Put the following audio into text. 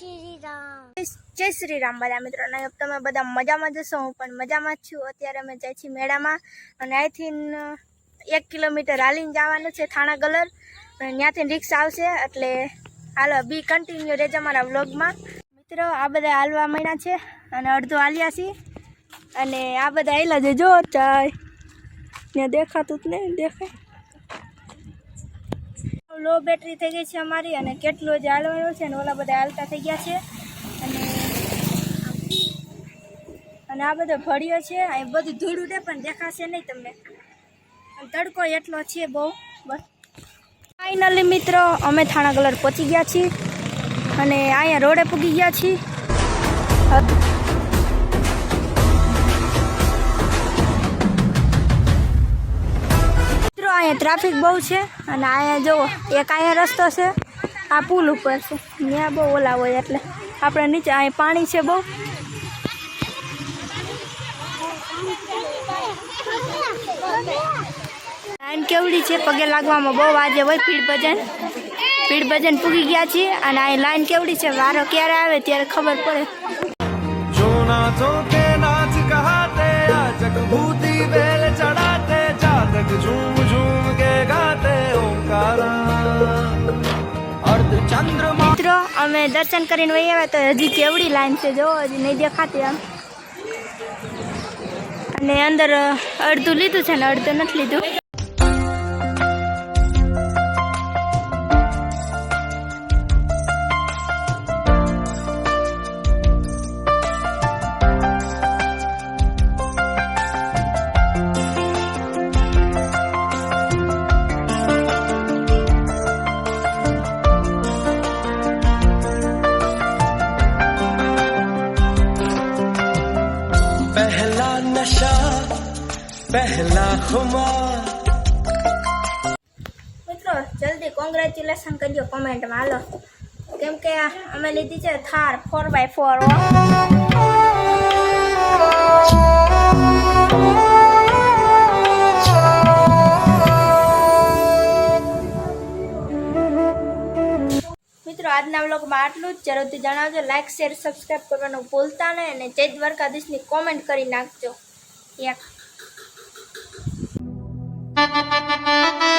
શ્રી રામ જય શ્રી રામ બધા મિત્રો. અને તમે બધા મજામાં જશો હું પણ મજામાં જ છું. અત્યારે અમે જાય છીએ મેળામાં. અને અહીંથી એક કિલોમીટર હાલીને જવાનું છે થાણા ગલર. અને ત્યાંથી રિક્ષા આવશે. એટલે હાલો, બી કન્ટિન્યુ રહેજો અમારા વ્લોગમાં. મિત્રો, આ બધા હાલવા માંડ્યા છે. અને અડધો હાલ્યા છીએ. અને આ બધા હેલા છે. જો, ચાય. ને દેખાતું જ નહીં, દેખાય. લો બેટરી થઈ ગઈ છે અમારી અને કેટલો જ હાલવાનો છે અને ઓલા બધા હાલતા થઈ ગયા છે. અને અને આ બધો ભળ્યો છે એ બધું ધૂળું ઉડે પણ દેખાશે નહીં તમને. તડકો એટલો છે બહુ, બસ. ફાઇનલી મિત્રો, અમે થાણા કલર પહોંચી ગયા છીએ. અને અહીંયા રોડે પૂગી ગયા છીએ. અહીંયા ટ્રાફિક બહુ છે અને અહીંયા જુઓ એક અહીંયા રસ્તો છે, આ પુલ ઉપર છે. ત્યાં બહુ ઓલા હોય એટલે આપણે નીચે અહીંયા પાણી છે બહુ. લાઈન કેવડી છે, પગે લાગવામાં બહુ આજે હોય ભીડ ભજન. ભીડ ભજન પૂગી ગયા છીએ અને અહીં લાઈન કેવડી છે, વારો ક્યારે આવે ત્યારે ખબર પડે. જો જો કે નાચ કહાતે, આ જગભૂતિ મિત્રો, અમે દર્શન કરીને વહી આવ્યા તો હજી કેવડી લાઈન છે, જો, હજી નહીં દેખાતી આમ. અને અંદર અડધું લીધું છે ને, અડધું નથી લીધું. પહેલા ખુમાર. મિત્રો, જલ્દી કોંગ્રેચ્યુલેશન કરજો કોમેન્ટમાં હાલો. કેમ કે અમે લીધી છે થાર ફોર બાય ફોર મિત્રો, આજના વ્લોગમાં આટલું જ. જરૂરથી જણાવજો લાઇક શેર સબસ્ક્રાઈબ કરવાનું ભૂલતા નહીં અને જય દ્વારકાધીશની કોમેન્ટ કરી નાખજો. યા. Thank you.